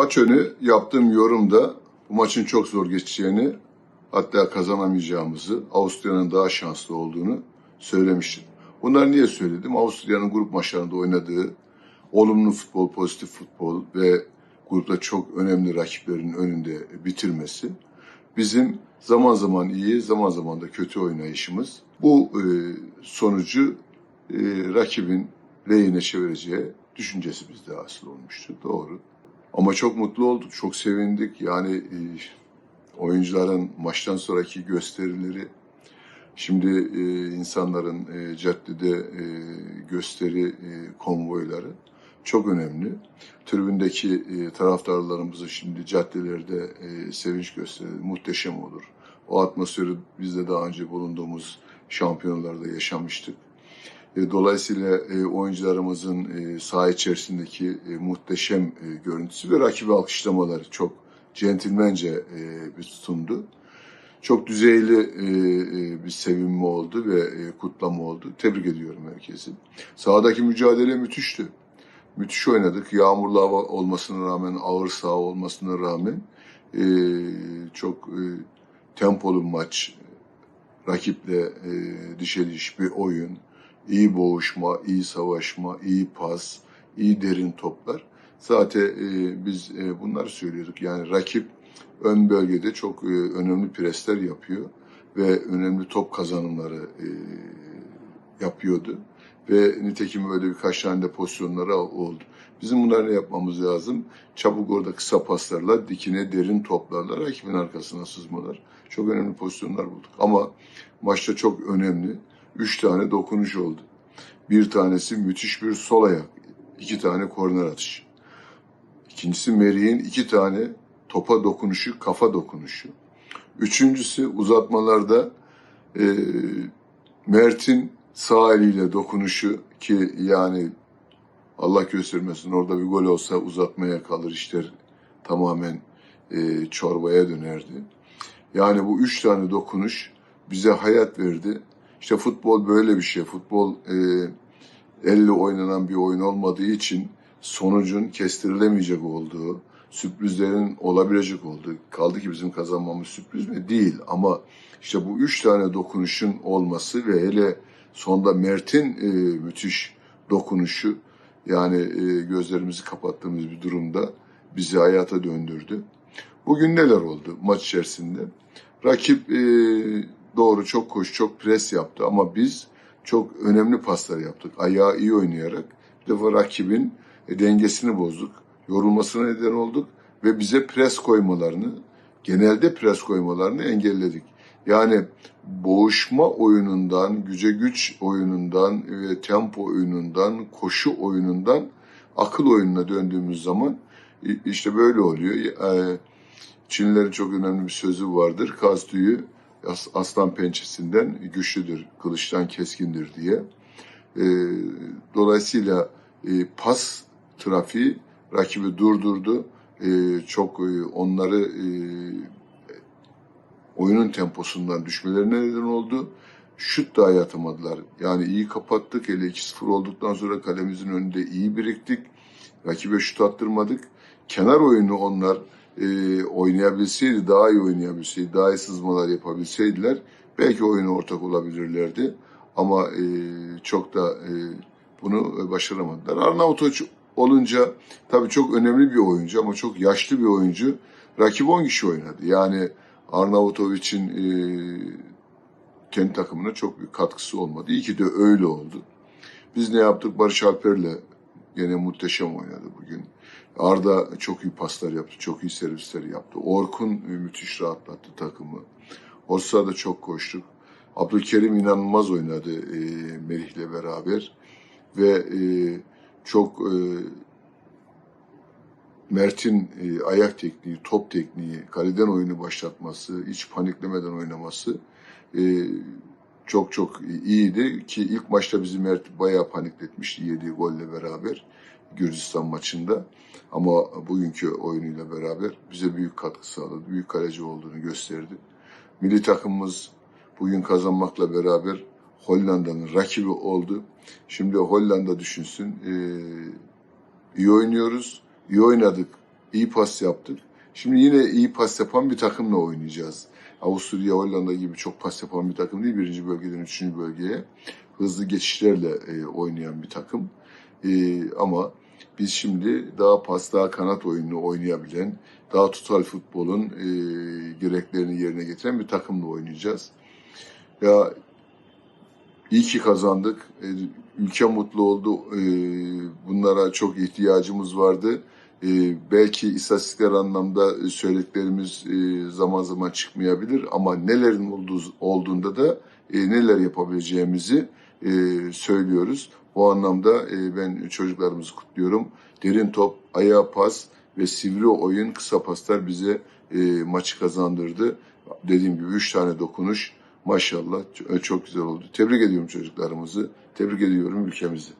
Maç önü yaptığım yorumda bu maçın çok zor geçeceğini hatta kazanamayacağımızı, Avusturya'nın daha şanslı olduğunu söylemiştim. Bunları niye söyledim? Avusturya'nın grup maçlarında oynadığı olumlu futbol, pozitif futbol ve grupta çok önemli rakiplerin önünde bitirmesi bizim zaman zaman iyi, zaman zaman da kötü oynayışımız bu e, sonucu e, rakibin lehine çevireceği düşüncesi bizde hasıl olmuştu. Doğru. Ama çok mutlu olduk, çok sevindik. Yani e, oyuncuların maçtan sonraki gösterileri, şimdi e, insanların e, caddede gösteri konvoyları çok önemli. Tribündeki e, taraftarlarımızı şimdi caddelerde sevinç gösteri muhteşem olur. O atmosferi biz de daha önce bulunduğumuz şampiyonlarda yaşamıştık. E, Dolayısıyla e, oyuncularımızın e, saha içerisindeki muhteşem görüntüsü ve rakibi alkışlamaları çok centilmence bir tutumdu. Çok düzeyli bir sevinme oldu ve kutlama oldu. Tebrik ediyorum herkesi. Sahadaki mücadele müthişti. Müthiş oynadık. Yağmurlu hava olmasına rağmen, ağır saha olmasına rağmen çok tempolu maç. Rakiple dişe diş bir oyun iyi boğuşma, iyi savaşma, iyi pas, iyi derin toplar. Zaten e, biz e, bunları söylüyorduk. Yani rakip ön bölgede çok e, önemli presler yapıyor ve önemli top kazanımları e, yapıyordu. Ve nitekim böyle birkaç tane de pozisyonları oldu. Bizim bunları ne yapmamız lazım? Çabuk orada kısa paslarla, dikine derin toplarla rakibin arkasına sızmalar. Çok önemli pozisyonlar bulduk. Ama maçta çok önemli. Üç tane dokunuş oldu. Bir tanesi müthiş bir sol ayak. iki tane korner atışı. İkincisi Merih'in iki tane topa dokunuşu, kafa dokunuşu. Üçüncüsü uzatmalarda e, Mert'in sağ eliyle dokunuşu ki yani Allah göstermesin orada bir gol olsa uzatmaya kalır işler tamamen e, çorbaya dönerdi. Yani bu üç tane dokunuş bize hayat verdi. İşte futbol böyle bir şey. Futbol e, elle oynanan bir oyun olmadığı için sonucun kestirilemeyecek olduğu, sürprizlerin olabilecek olduğu. Kaldı ki bizim kazanmamız sürpriz mi? Değil. Ama işte bu üç tane dokunuşun olması ve hele sonda Mert'in e, müthiş dokunuşu yani e, gözlerimizi kapattığımız bir durumda bizi hayata döndürdü. Bugün neler oldu maç içerisinde? Rakip e, doğru çok koş, çok pres yaptı ama biz çok önemli paslar yaptık. Ayağı iyi oynayarak bir defa rakibin e, dengesini bozduk. Yorulmasına neden olduk ve bize pres koymalarını, genelde pres koymalarını engelledik. Yani boğuşma oyunundan, güce güç oyunundan ve tempo oyunundan, koşu oyunundan akıl oyununa döndüğümüz zaman işte böyle oluyor. E, Çinlilerin çok önemli bir sözü vardır. Kaz tüyü aslan pençesinden güçlüdür, kılıçtan keskindir diye. E, dolayısıyla e, pas trafiği rakibi durdurdu. E, çok e, onları e, oyunun temposundan düşmelerine neden oldu. Şut dahi atamadılar. Yani iyi kapattık. Hele 2-0 olduktan sonra kalemizin önünde iyi biriktik. Rakibe şut attırmadık. Kenar oyunu onlar e, oynayabilseydi, daha iyi oynayabilseydi, daha iyi sızmalar yapabilseydiler belki oyuna ortak olabilirlerdi. Ama e, çok da e, bunu başaramadılar. Arnautovic olunca tabii çok önemli bir oyuncu ama çok yaşlı bir oyuncu. Rakip 10 kişi oynadı. Yani Arnavutovic'in e, kendi takımına çok büyük katkısı olmadı. İyi ki de öyle oldu. Biz ne yaptık? Barış Alper'le gene muhteşem oynadı bugün. Arda çok iyi paslar yaptı, çok iyi servisler yaptı. Orkun müthiş rahatlattı takımı. Orsa'da çok koştuk. Abdülkerim inanılmaz oynadı e, Melih'le beraber. Ve e, çok e, Mert'in e, ayak tekniği, top tekniği, kaleden oyunu başlatması, hiç paniklemeden oynaması e, çok çok iyiydi. Ki ilk maçta bizi Mert bayağı panikletmişti yediği golle beraber Gürcistan maçında. Ama bugünkü oyunuyla beraber bize büyük katkı sağladı. Büyük kaleci olduğunu gösterdi. Milli takımımız bugün kazanmakla beraber Hollanda'nın rakibi oldu. Şimdi Hollanda düşünsün. Ee, iyi oynuyoruz. iyi oynadık. iyi pas yaptık. Şimdi yine iyi pas yapan bir takımla oynayacağız. Avusturya, Hollanda gibi çok pas yapan bir takım değil. Birinci bölgeden üçüncü bölgeye hızlı geçişlerle e, oynayan bir takım. E, ama biz şimdi daha pas, daha kanat oyununu oynayabilen, daha tutal futbolun e, gereklerini yerine getiren bir takımla oynayacağız. Ya iyi ki kazandık. E, ülke mutlu oldu. E, bunlara çok ihtiyacımız vardı. E, belki istatistikler anlamda söylediklerimiz e, zaman zaman çıkmayabilir ama nelerin olduğu, olduğunda da e, neler yapabileceğimizi e, söylüyoruz. Bu anlamda e, ben çocuklarımızı kutluyorum. Derin top, ayağa pas ve sivri oyun, kısa paslar bize e, maçı kazandırdı. Dediğim gibi üç tane dokunuş maşallah çok güzel oldu. Tebrik ediyorum çocuklarımızı, tebrik ediyorum ülkemizi.